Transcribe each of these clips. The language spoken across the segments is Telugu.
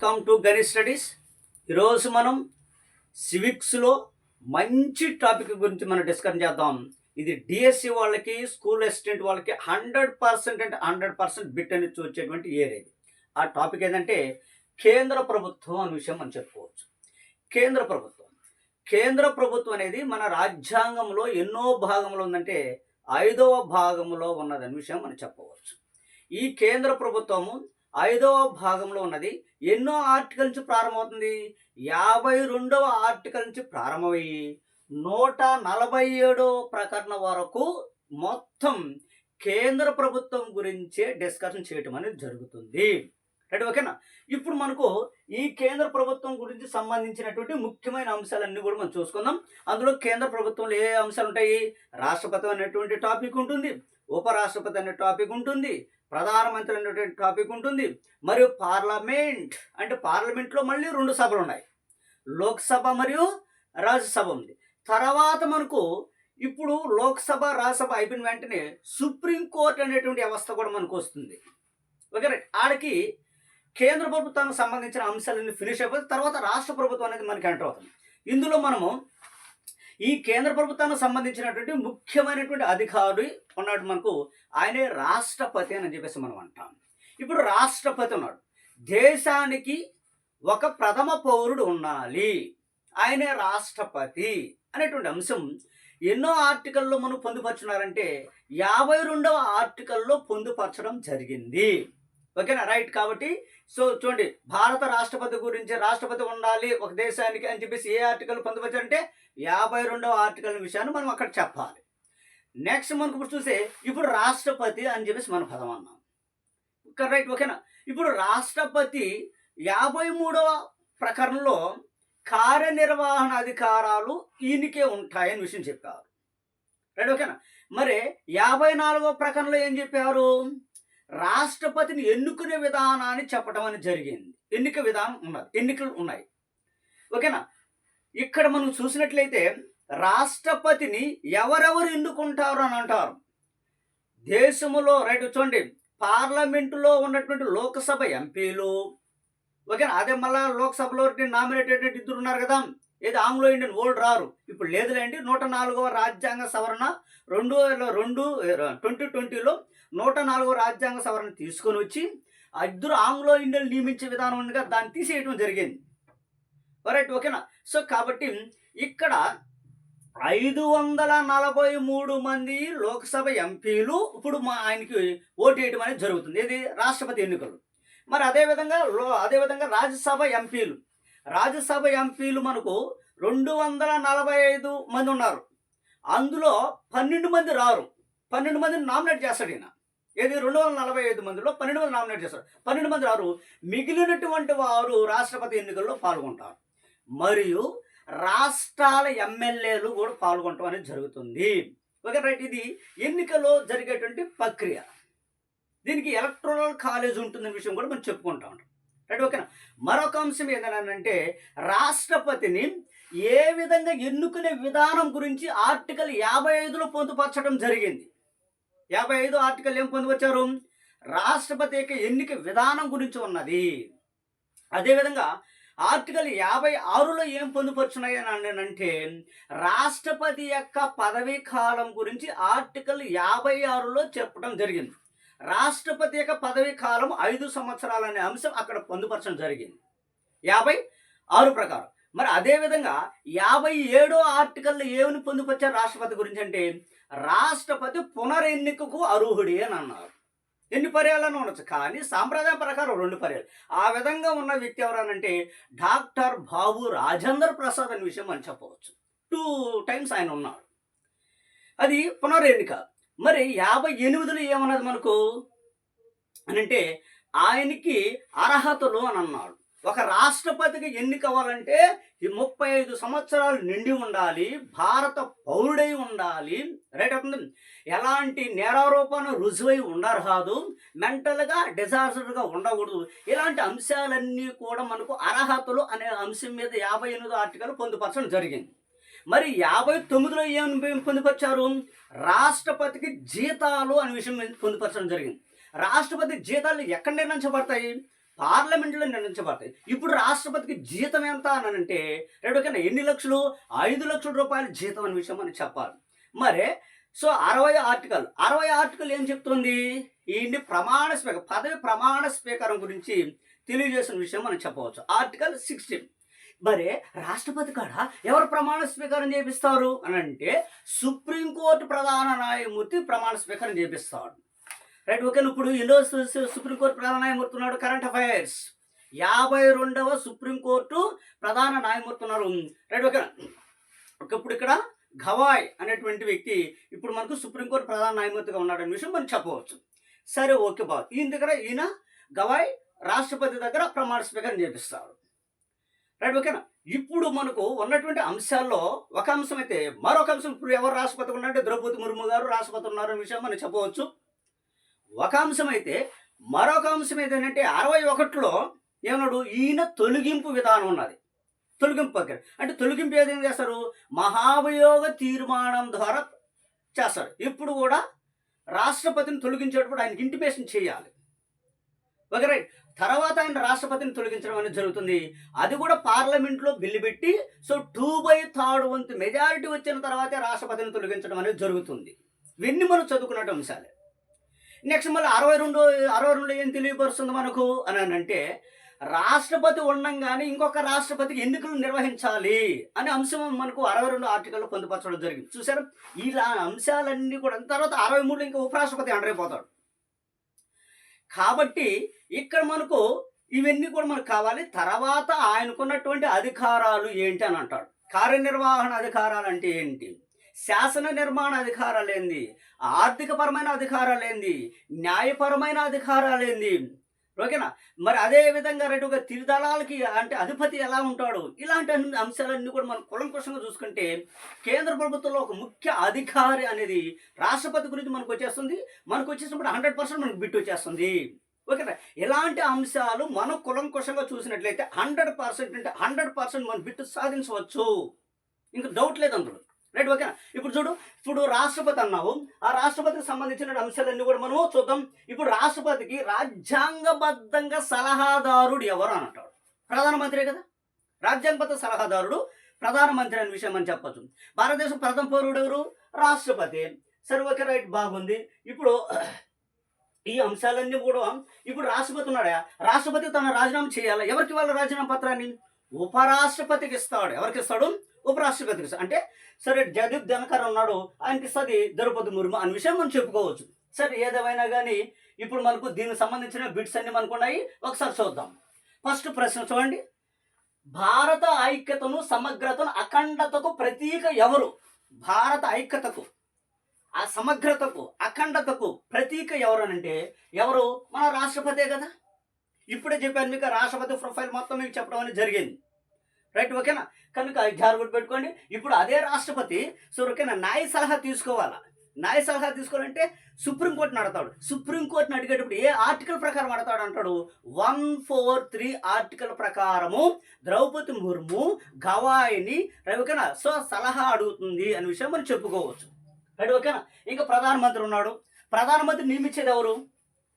Welcome to గణి studies. ఈరోజు మనం సివిక్స్లో మంచి టాపిక్ గురించి మనం డిస్కస్ చేద్దాం. ఇది డిఎస్సి వాళ్ళకి స్కూల్ అసిస్టెంట్ వాళ్ళకి హండ్రెడ్ పర్సెంట్ అంటే హండ్రెడ్ పర్సెంట్ బిట్ అనేది వచ్చేటువంటి ఏరియా ఇది ఆ టాపిక్ ఏంటంటే కేంద్ర ప్రభుత్వం అనే విషయం మనం చెప్పుకోవచ్చు. కేంద్ర ప్రభుత్వం. కేంద్ర ప్రభుత్వం అనేది మన రాజ్యాంగంలో ఎన్నో భాగంలో ఉందంటే ఐదవ భాగంలో ఉన్నదని విషయం మనం చెప్పవచ్చు. ఈ కేంద్ర ప్రభుత్వము ఐదవ భాగంలో ఉన్నది. ఎన్నో ఆర్టికల్ నుంచి ప్రారంభమవుతుంది. యాభై రెండవ ఆర్టికల్ నుంచి ప్రారంభమయ్యి నూట నలభై ఏడవ ప్రకరణ వరకు మొత్తం కేంద్ర ప్రభుత్వం గురించే డిస్కషన్ చేయటం అనేది జరుగుతుంది. రైట్ ఓకేనా? ఇప్పుడు మనకు ఈ కేంద్ర ప్రభుత్వం గురించి సంబంధించినటువంటి ముఖ్యమైన అంశాలన్నీ కూడా మనం చూసుకుందాం. అందులో కేంద్ర ప్రభుత్వంలో ఏ అంశాలు ఉంటాయి? రాష్ట్రపతి అనేటువంటి టాపిక్ ఉంటుంది. ఉపరాష్ట్రపతి అనే టాపిక్ ఉంటుంది. ప్రధానమంత్రి అనేటువంటి టాపిక్ ఉంటుంది. మరియు పార్లమెంట్ అంటే పార్లమెంట్లో మళ్ళీ రెండు సభలు ఉన్నాయి. లోక్సభ మరియు రాజ్యసభ ఉంది. తర్వాత మనకు ఇప్పుడు లోక్సభ రాజ్యసభ అయిపోయిన వెంటనే సుప్రీంకోర్టు అనేటువంటి వ్యవస్థ కూడా మనకు వస్తుంది. ఓకే ఆడికి కేంద్ర ప్రభుత్వానికి సంబంధించిన అంశాలన్నీ ఫినిష్ అయిపోతే తర్వాత రాష్ట్ర ప్రభుత్వం అనేది మనకి ఎంటర్ అవుతుంది. ఇందులో మనము ఈ కేంద్ర ప్రభుత్వానికి సంబంధించినటువంటి ముఖ్యమైనటువంటి అధికారి ఉన్నాడు మనకు. ఆయనే రాష్ట్రపతి అని చెప్పేసి మనం అంటాం. ఇప్పుడు రాష్ట్రపతి ఉన్నాడు. దేశానికి ఒక ప్రథమ పౌరుడు ఉండాలి. ఆయనే రాష్ట్రపతి అనేటువంటి అంశం ఎన్నో ఆర్టికల్లో మనం పొందుపరుచున్నారంటే యాభై రెండవ ఆర్టికల్లో పొందుపరచడం జరిగింది. ఓకేనా? రైట్. కాబట్టి సో చూడండి భారత రాష్ట్రపతి గురించి రాష్ట్రపతి ఉండాలి ఒక దేశానికి అని చెప్పేసి ఏ ఆర్టికల్ పొందుపరిచారంటే యాభై రెండవ ఆర్టికల్ విషయాన్ని మనం అక్కడ చెప్పాలి. నెక్స్ట్ మనకు ఇప్పుడు చూస్తే ఇప్పుడు రాష్ట్రపతి అని చెప్పేసి మన పదం అన్నాం. రైట్ ఓకేనా ఇప్పుడు రాష్ట్రపతి యాభై మూడవ ప్రకరణలో కార్యనిర్వహణ అధికారాలు ఈయనకే ఉంటాయని విషయం చెప్పారు. రైట్ ఓకేనా మరి యాభై నాలుగో ప్రకరణలో ఏం చెప్పారు? రాష్ట్రపతిని ఎన్నుకునే విధానాన్ని చెప్పడం అనేది జరిగింది. ఎన్నిక విధానం ఉన్నది. ఎన్నికలు ఉన్నాయి. ఓకేనా? ఇక్కడ మనం చూసినట్లయితే రాష్ట్రపతిని ఎవరెవరు ఎన్నుకుంటారు అని అంటారు. దేశంలో రైట్ చూడండి. పార్లమెంటులో ఉన్నటువంటి లోక్సభ ఎంపీలు. ఓకేనా? అదే మళ్ళా లోక్సభలో నామినేటెడ్ ఇద్దరు ఉన్నారు కదా. ఏది ఆంగ్లో ఇండియన్ ఓల్డ్ రారు. ఇప్పుడు లేదులేండి నూట నాలుగవ రాజ్యాంగ సవరణ రెండు వేల రెండు ట్వంటీ ట్వంటీలో నూట నాలుగవ రాజ్యాంగ సవరణ తీసుకొని వచ్చి ఇద్దరు ఆంగ్లో ఇండియన్ నియమించే విధానం ఉంది దాన్ని తీసేయడం జరిగింది. రైట్ ఓకేనా సో కాబట్టి ఇక్కడ ఐదు వందల నలభై మూడు మంది లోక్సభ ఎంపీలు ఇప్పుడు మా ఆయనకి ఓటు వేయడం అనేది జరుగుతుంది. ఇది రాష్ట్రపతి ఎన్నికలు. మరి అదేవిధంగా లో అదేవిధంగా రాజ్యసభ ఎంపీలు. రాజ్యసభ ఎంపీలు మనకు రెండు వందల నలభై ఐదు మంది ఉన్నారు. అందులో పన్నెండు మంది రారు. పన్నెండు మందిని నామినేట్ చేస్తాడు ఈయన. ఏది? రెండు వందల నలభై ఐదు మందిలో పన్నెండు మంది నామినేట్ చేస్తారు. పన్నెండు మంది రారు. మిగిలినటువంటి వారు రాష్ట్రపతి ఎన్నికల్లో పాల్గొంటారు. మరియు రాష్ట్రాల ఎమ్మెల్యేలు కూడా పాల్గొనటం అనేది జరుగుతుంది. Okay right. ఇది ఎన్నికలో జరిగేటువంటి ప్రక్రియ. దీనికి ఎలక్ట్రల్ కాలేజ్ ఉంటుందనే విషయం కూడా మనం చెప్పుకుంటా ఉంటాం. రైట్ ఓకేనా? మరొక అంశం ఏంటంటే రాష్ట్రపతిని ఏ విధంగా ఎన్నుకునే విధానం గురించి ఆర్టికల్ యాభై ఐదులో పొందుపరచడం జరిగింది. యాభై ఐదు ఆర్టికల్ ఏం పొందుపరిచారు? రాష్ట్రపతి యొక్క ఎన్నిక విధానం గురించి ఉన్నది. అదేవిధంగా ఆర్టికల్ యాభై ఆరులో ఏం పొందుపరుచున్నాయి అంటే రాష్ట్రపతి యొక్క పదవీ కాలం గురించి ఆర్టికల్ యాభై ఆరులో చెప్పడం జరిగింది. రాష్ట్రపతి యొక్క పదవీ కాలం ఐదు సంవత్సరాలు అనే అంశం అక్కడ పొందుపరచడం జరిగింది. యాభై ఆరు ప్రకారం. మరి అదేవిధంగా యాభై ఏడో ఆర్టికల్లో ఏమని పొందుపరిచారు రాష్ట్రపతి గురించి అంటే రాష్ట్రపతి పునరెన్నికకు అర్హుడి అని అన్నారు. ఎన్ని పర్యాలను ఉండొచ్చు? కానీ సాంప్రదాయ ప్రకారం రెండు పర్యాలు. ఆ విధంగా ఉన్న వ్యక్తి ఎవరనంటే డాక్టర్ బాబు రాజేంద్ర ప్రసాద్ అనే విషయం అని చెప్పవచ్చు. టూ టైమ్స్ ఆయన ఉన్నాడు. అది పునరెన్నిక. మరి యాభై ఎనిమిదిలో ఏమన్నది మనకు? అని అంటే ఆయనకి అర్హతలు అని అన్నాడు. ఒక రాష్ట్రపతికి ఎన్నిక అవ్వాలంటే ఈ ముప్పై ఐదు సంవత్సరాలు నిండి ఉండాలి భారత పౌరుడై ఉండాలి. రైట్ అవుతుంది? ఎలాంటి నేరారోపణ రుజువై ఉండరాదు మెంటల్గా డిజాస్టర్గా ఉండకూడదు. ఇలాంటి అంశాలన్నీ కూడా మనకు అర్హతలు అనే అంశం మీద యాభై ఎనిమిదో ఆర్టికల్ పొందుపరచడం జరిగింది. మరి యాభై తొమ్మిదిలో ఏం పొందుపరిచారు? రాష్ట్రపతికి జీతాలు అనే విషయం పొందుపరచడం జరిగింది. రాష్ట్రపతి జీతాలు ఎక్కడ నిర్ణయించబడతాయి? పార్లమెంట్లో నిర్ణయించబడతాయి. ఇప్పుడు రాష్ట్రపతికి జీతం ఎంత అని అంటే రెండు కన్నా ఎన్ని లక్షలు? ఐదు లక్షల రూపాయల జీతం అనే విషయం అని చెప్పాలి. మరి సో అరవై ఆర్టికల్ అరవై ఆర్టికల్ ఏం చెప్తుంది? ఈ ప్రమాణ స్వీకారం పదవి ప్రమాణ స్వీకారం గురించి తెలియజేసిన విషయం మనం చెప్పవచ్చు. Article sixteen. మరి రాష్ట్రపతి కాడ ఎవరు ప్రమాణ స్వీకారం చేపిస్తారు అని అంటే సుప్రీంకోర్టు ప్రధాన న్యాయమూర్తి ప్రమాణ స్వీకారం చేపిస్తాడు. రైట్ ఓకే ఇప్పుడు ఈరోజు సుప్రీంకోర్టు ప్రధాన న్యాయమూర్తి ఉన్నాడు కరెంట్ అఫైర్స్. యాభై రెండవ సుప్రీంకోర్టు ప్రధాన న్యాయమూర్తి ఉన్నారు. Right okay. ఒకప్పుడు ఇప్పుడు ఇక్కడ గవాయ్ అనేటువంటి వ్యక్తి ఇప్పుడు మనకు సుప్రీంకోర్టు ప్రధాన న్యాయమూర్తిగా ఉన్నాడనే విషయం మనం చెప్పవచ్చు. సరే ఓకే బాబు ఈయన దగ్గర ఈయన గవాయ్ రాష్ట్రపతి దగ్గర ప్రమాణ స్వీకారం చేపిస్తాడు. రైట్ ఓకేనా? ఇప్పుడు మనకు ఉన్నటువంటి అంశాల్లో ఒక అంశం అయితే మరొక అంశం ఇప్పుడు ఎవరు రాష్ట్రపతి ఉన్నారంటే ద్రౌపది ముర్ము గారు రాష్ట్రపతి ఉన్నారు అనే విషయం మనం చెప్పవచ్చు. ఒక అంశం అయితే మరొక అంశం ఏంటంటే అరవై ఒకటిలో ఏమన్నాడు? ఈయన తొలగింపు విధానం ఉన్నది. తొలగింపు ప్రక్రియ అంటే తొలగింపు ఏదైనా చేస్తారు? మహాభియోగ తీర్మానం ద్వారా చేస్తారు. ఇప్పుడు కూడా రాష్ట్రపతిని తొలగించేటప్పుడు ఆయనకి ఇంటిమేషన్ చేయాలి. ఓకే రైట్ తర్వాత ఆయన రాష్ట్రపతిని తొలగించడం అనేది జరుగుతుంది. అది కూడా పార్లమెంట్లో బిల్లు పెట్టి సో టూ బై థర్డ్ వంతు మెజారిటీ వచ్చిన తర్వాతే రాష్ట్రపతిని తొలగించడం అనేది జరుగుతుంది. ఇవన్నీ మనం చదువుకున్నట్టు అంశాలే. నెక్స్ట్ మళ్ళీ అరవై రెండు అరవై రెండు ఏం తెలియపరుస్తుంది మనకు? అని అంటే రాష్ట్రపతి ఉండంగానే ఇంకొక రాష్ట్రపతికి ఎన్నికలు నిర్వహించాలి అనే అంశం మనకు అరవై రెండు ఆర్టికల్లో పొందుపరచడం జరిగింది. చూసారు ఇలా అంశాలన్నీ కూడా తర్వాత అరవై మూడు ఇంకా ఉపరాష్ట్రపతి అండరైపోతాడు. అయిపోతాడు కాబట్టి ఇక్కడ మనకు ఇవన్నీ కూడా మనకు కావాలి. తర్వాత ఆయనకున్నటువంటి అధికారాలు ఏంటి అని అంటాడు. కార్యనిర్వహణ అధికారాలు అంటే ఏంటి? శాసన నిర్మాణ అధికారాలు ఏంది? ఆర్థికపరమైన అధికారాలు ఏంది? న్యాయపరమైన అధికారాలు ఏంది? ఓకేనా? మరి అదే విధంగా రెండుగా తిరుదళాలకి అంటే అధిపతి ఎలా ఉంటాడు? ఇలాంటి అన్ని అంశాలన్నీ కూడా మనం కులంకుషంగా చూసుకుంటే కేంద్ర ప్రభుత్వంలో ఒక ముఖ్య అధికారి అనేది రాష్ట్రపతి గురించి మనకు వచ్చేస్తుంది. మనకు వచ్చేసినప్పుడు హండ్రెడ్ పర్సెంట్ మనకు బిట్ వచ్చేస్తుంది. ఓకేనా? ఇలాంటి అంశాలు మనం కులంకుషంగా చూసినట్లయితే హండ్రెడ్ పర్సెంట్ అంటే హండ్రెడ్ పర్సెంట్ మనం బిట్టు సాధించవచ్చు. ఇంకా డౌట్ లేదు అందులో. రైట్ ఓకేనా? ఇప్పుడు చూడు ఇప్పుడు రాష్ట్రపతి అన్నావు. ఆ రాష్ట్రపతికి సంబంధించిన అంశాలన్నీ కూడా మనం చూద్దాం. ఇప్పుడు రాష్ట్రపతికి రాజ్యాంగబద్ధంగా సలహాదారుడు ఎవరు అని అంటాడు. ప్రధానమంత్రి కదా? రాజ్యాంగబద్ధ సలహాదారుడు ప్రధానమంత్రి అనే విషయం అని చెప్పచ్చు. భారతదేశం ప్రథమ పౌరుడు ఎవరు? రాష్ట్రపతి. సరే ఓకే రైట్ బాగుంది. ఇప్పుడు ఈ అంశాలన్నీ కూడా ఇప్పుడు రాష్ట్రపతి ఉన్నాడా? రాష్ట్రపతి తన రాజీనామా చేయాలి? ఎవరికి వాళ్ళ రాజీనామా పత్రాన్ని? ఉపరాష్ట్రపతికి ఇస్తాడు. ఎవరికి ఇస్తాడు? ఉపరాష్ట్రపతికి ఇస్తాడు. అంటే సరే జగదీప్ ధనకర్ ఉన్నాడు ఆయనకి ఇస్తుంది ద్రౌపది ముర్ము అనే విషయం మనం చెప్పుకోవచ్చు. సరే ఏదేమైనా కానీ ఇప్పుడు మనకు దీనికి సంబంధించిన బిట్స్ అన్ని మనకు ఉన్నాయి. ఒకసారి చూద్దాం. ఫస్ట్ ప్రశ్న చూడండి. భారత ఐక్యతను సమగ్రతను అఖండతకు ప్రతీక ఎవరు? భారత ఐక్యతకు ఆ సమగ్రతకు అఖండతకు ప్రతీక ఎవరు అంటే ఎవరు? మన రాష్ట్రపతే కదా. ఇప్పుడే చెప్పాను మీకు రాష్ట్రపతి ప్రొఫైల్ మొత్తం మీకు చెప్పడం అనేది జరిగింది. రైట్ ఓకేనా? కనుక జాగ్రత్త పెట్టుకోండి. ఇప్పుడు అదే రాష్ట్రపతి సో ఓకేనా న్యాయ సలహా తీసుకోవాలా? న్యాయ సలహా తీసుకోవాలంటే సుప్రీంకోర్టుని అడతాడు సుప్రీంకోర్టుని అడిగేటప్పుడు ఏ ఆర్టికల్ ప్రకారం అడతాడు అంటాడు? వన్ ఫోర్ త్రీ ఆర్టికల్ ప్రకారము ద్రౌపది ముర్ము గవాయిని రైట్ ఓకేనా సో సలహా అడుగుతుంది అనే విషయం మనం చెప్పుకోవచ్చు. రైట్ ఓకేనా? ఇంకా ప్రధానమంత్రి ఉన్నాడు. ప్రధానమంత్రి నియమించేది ఎవరు?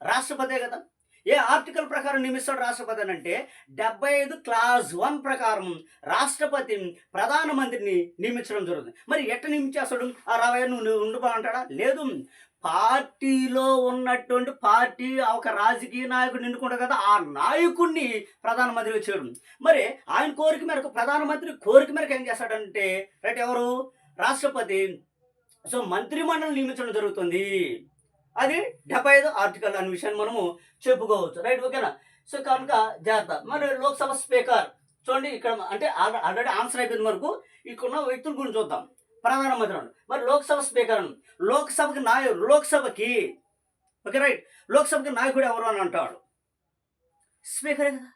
రాష్ట్రపతే కదా. ఏ ఆర్టికల్ ప్రకారం నియమిస్తాడు రాష్ట్రపతి అని అంటే డెబ్బై ఐదు క్లాస్ వన్ ప్రకారం రాష్ట్రపతి ప్రధానమంత్రిని నియమించడం జరుగుతుంది. మరి ఎట్ట నియమించేస్తాడు ఆ రావయ్య నువ్వు నువ్వు లేదు. పార్టీలో ఉన్నటువంటి పార్టీ ఒక రాజకీయ నాయకుడు నిండుకుంటా కదా ఆ నాయకుడిని ప్రధానమంత్రిగా చేయడం మరి ఆయన కోరిక మేరకు ప్రధానమంత్రి కోరిక మేరకు ఏం చేస్తాడంటే రైట్ ఎవరు? రాష్ట్రపతి. సో మంత్రిమండలి నియమించడం జరుగుతుంది. అది డెబ్బై ఐదు ఆర్టికల్ అనే విషయాన్ని మనము చెప్పుకోవచ్చు. రైట్ ఓకేనా? సో కనుక జాగ్రత్త. మరి లోక్సభ స్పీకర్ చూడండి ఇక్కడ అంటే ఆల్రెడీ ఆన్సర్ అయిపోయింది మనకు. ఇక్కడ ఉన్న వ్యక్తుల గురించి చూద్దాం. ప్రధానమంత్రి మరి లోక్సభ స్పీకర్ లోక్సభకి నాయకుడు లోక్సభకి ఓకే రైట్? లోక్సభకి నాయకుడు ఎవరు అని అంటాడు? స్పీకరే కదా.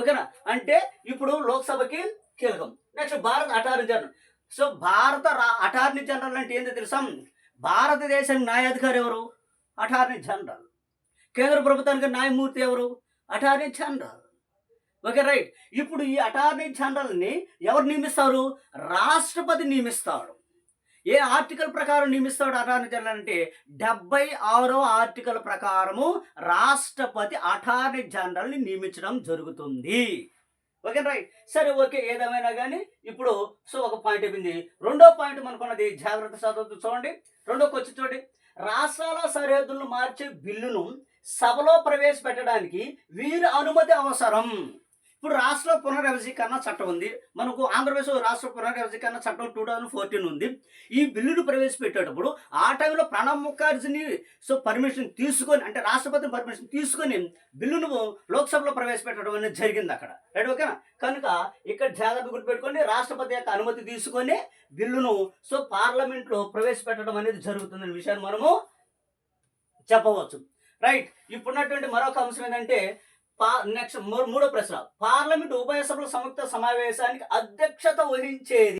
ఓకేనా? అంటే ఇప్పుడు లోక్సభకి కీలకం. నెక్స్ట్ భారత అటార్నీ జనరల్. సో భారత అటార్నీ జనరల్ అంటే ఏంటో తెలుసా? భారతదేశానికి న్యాయాధికారి ఎవరు? Attorney general. కేంద్ర ప్రభుత్వానికి న్యాయమూర్తి ఎవరు? Attorney general. Okay right. ఇప్పుడు ఈ అటార్నీ జనరల్ని ఎవరు నియమిస్తారు? రాష్ట్రపతి నియమిస్తాడు. ఏ ఆర్టికల్ ప్రకారం నియమిస్తాడు అటార్నీ జనరల్ అంటే? డెబ్బై ఆరో ఆర్టికల్ ప్రకారము రాష్ట్రపతి అటార్నీ జనరల్ని నియమించడం జరుగుతుంది. Okay right. సరే ఓకే ఏదేమైనా కానీ ఇప్పుడు సో ఒక పాయింట్ అయిపోయింది. రెండో పాయింట్ మనకున్నది జాగ్రత్త చదువుతూ చూడండి. రెండో వచ్చి చూడండి రాష్ట్రాల సరిహద్దులను మార్చే బిల్లును సభలో ప్రవేశపెట్టడానికి వీరి అనుమతి అవసరం. ఇప్పుడు రాష్ట్ర పునర్వ్యవస్థీకరణ చట్టం ఉంది. మనకు ఆంధ్రప్రదేశ్ రాష్ట్ర పునర్వ్యవస్థీకరణ చట్టం టూ థౌజండ్ ఫోర్టీన్ ఉంది. ఈ బిల్లును ప్రవేశపెట్టేటప్పుడు ఆ టైంలో ప్రణబ్ ముఖర్జీని సో పర్మిషన్ తీసుకొని అంటే రాష్ట్రపతి పర్మిషన్ తీసుకొని బిల్లును లోక్సభలో ప్రవేశపెట్టడం అనేది జరిగింది అక్కడ. రైట్ ఓకేనా? కనుక ఇక్కడ జాగ్రత్త గుర్తుపెట్టుకోండి రాష్ట్రపతి యొక్క అనుమతి తీసుకొని బిల్లును సో పార్లమెంట్లో ప్రవేశపెట్టడం అనేది జరుగుతుందనే విషయాన్ని మనము చెప్పవచ్చు. రైట్ ఇప్పుడున్నటువంటి మరొక అంశం ఏంటంటే నెక్స్ట్ మూడో ప్రశ్న పార్లమెంట్ ఉభయ సభల సంయుక్త సమావేశానికి అధ్యక్షత వహించేది